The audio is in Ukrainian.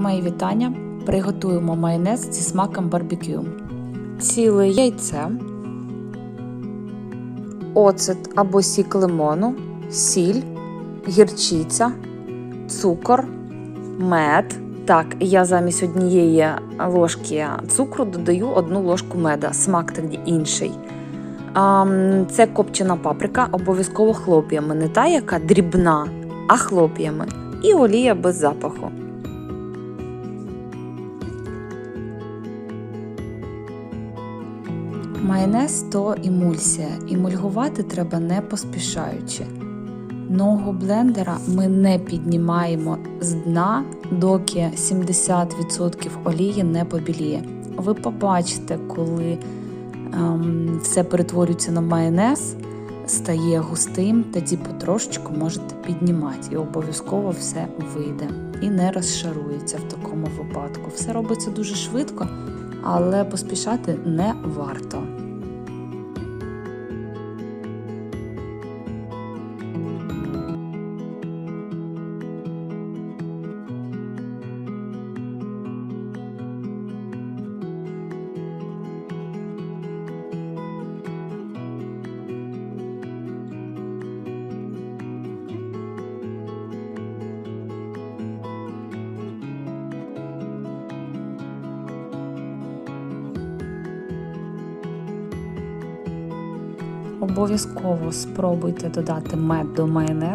Мої вітання. Приготуємо майонез зі смаком барбекю. Ціле яйце, оцет або сік лимону, сіль, гірчиця, цукор, мед. Так, я замість однієї ложки цукру додаю одну ложку меда, смак тоді інший. Це копчена паприка, обов'язково хлоп'ями, не та, яка дрібна, а хлоп'ями. І олія без запаху. Майонез то емульсія. Емульгувати треба не поспішаючи. Ногу блендера ми не піднімаємо з дна, доки 70% олії не побіліє. Ви побачите, коли ем, все перетворюється на майонез, стає густим, тоді потрошечку можете піднімати, і обов'язково все вийде і не розшарується в такому випадку. Все робиться дуже швидко, але поспішати не варто. Обов'язково спробуйте додати мед до майонезу.